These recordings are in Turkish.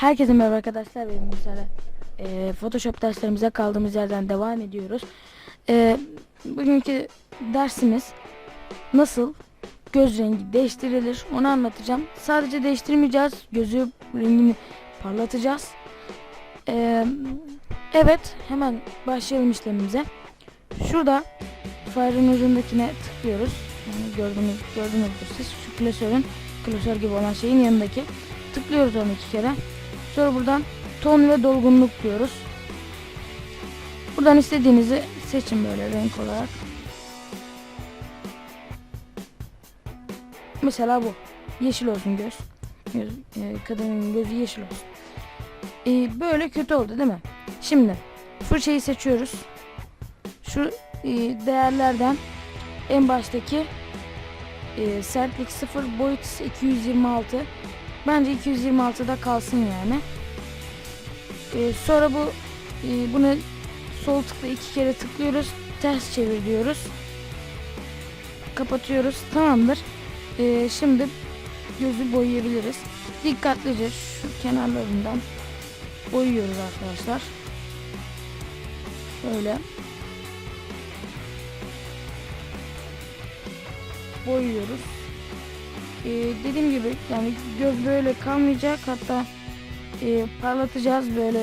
Herkese merhaba arkadaşlar benim Musa'yla Ee, Photoshop derslerimize kaldığımız yerden devam ediyoruz. Ee, bugünkü dersimiz nasıl göz rengi değiştirilir onu anlatacağım. Sadece değiştirmeyeceğiz, gözü rengini parlatacağız. Ee, evet, hemen başlayalım işlemimize. Şurada farın ucundakine tıklıyoruz. Yani gördüğünüz, gördüğünüzdür siz şu klasörün klasör gibi olan şeyin yanındaki tıklıyoruz onu iki kere. Sonra buradan ton ve dolgunluk diyoruz. Buradan istediğinizi seçin böyle renk olarak. Mesela bu. Yeşil olsun göz. göz e, kadının gözü yeşil olsun. E, böyle kötü oldu değil mi? Şimdi fırçayı seçiyoruz. Şu e, değerlerden en baştaki e, sertlik 0 boyut ise 226 bence 226'da kalsın yani. E, sonra bu e, bunu sol tıkla iki kere tıklıyoruz ters çevir diyoruz kapatıyoruz tamamdır. E, şimdi gözü boyayabiliriz. Dikkatlice şu kenarlarından boyuyoruz arkadaşlar. Böyle. Boyuyoruz. Ee, dediğim gibi yani göz böyle kalmayacak hatta e, parlatacağız böyle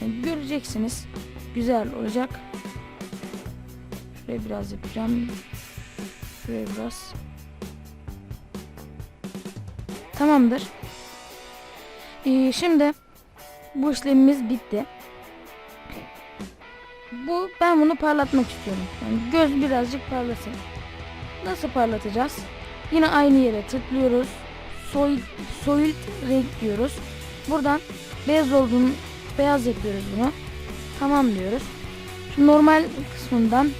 Yani göreceksiniz güzel olacak. Şuraya biraz yapacağım. Şuraya biraz. Tamamdır. Ee, şimdi bu işlemimiz bitti. Bu ben bunu parlatmak istiyorum. Yani göz birazcık parlasın. Nasıl parlatacağız? Yine aynı yere tıklıyoruz. Soil, soil renk diyoruz. Buradan beyaz olduğunu beyaz yapıyoruz bunu. Tamam diyoruz. Şu normal kısmından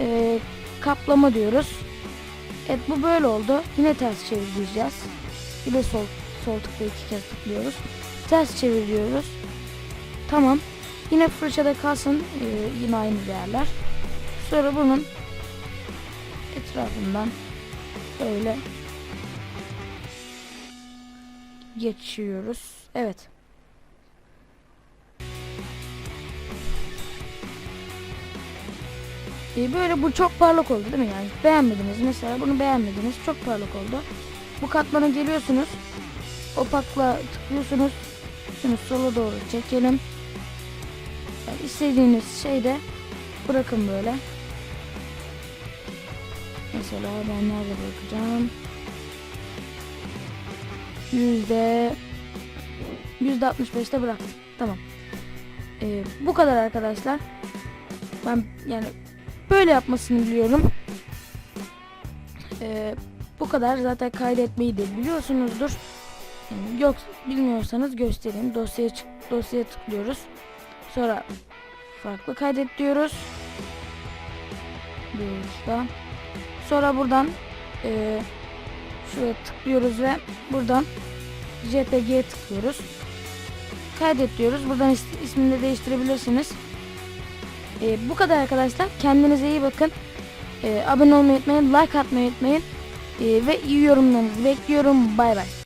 e, kaplama diyoruz. Evet bu böyle oldu. Yine ters çevireceğiz. Yine sol sol tıkla iki kez tıklıyoruz. Ters çeviriyoruz. Tamam. Yine fırçada kalsın e, yine aynı değerler. Sonra bunun etrafından böyle geçiyoruz. Evet. Ee, böyle bu çok parlak oldu değil mi? Yani beğenmediniz. Mesela bunu beğenmediniz. Çok parlak oldu. Bu katmana geliyorsunuz. Opakla tıklıyorsunuz. Şunu sola doğru çekelim. Yani istediğiniz şeyde bırakın böyle Mesela ben nerede bakacağım? Yüzde Yüzde 65'te bıraktım. Tamam. Ee, bu kadar arkadaşlar. Ben yani böyle yapmasını biliyorum. Ee, bu kadar zaten kaydetmeyi de biliyorsunuzdur. Yani yok bilmiyorsanız göstereyim. Dosyaya çık dosyaya tıklıyoruz. Sonra farklı kaydet diyoruz. Bir dakika. Sonra buradan e, şuraya tıklıyoruz ve buradan JPG'ye tıklıyoruz. Kaydet diyoruz. Buradan is ismini de değiştirebilirsiniz. E, bu kadar arkadaşlar. Kendinize iyi bakın. E, abone olmayı unutmayın. Like atmayı unutmayın. E, ve iyi yorumlarınızı bekliyorum. Bay bay.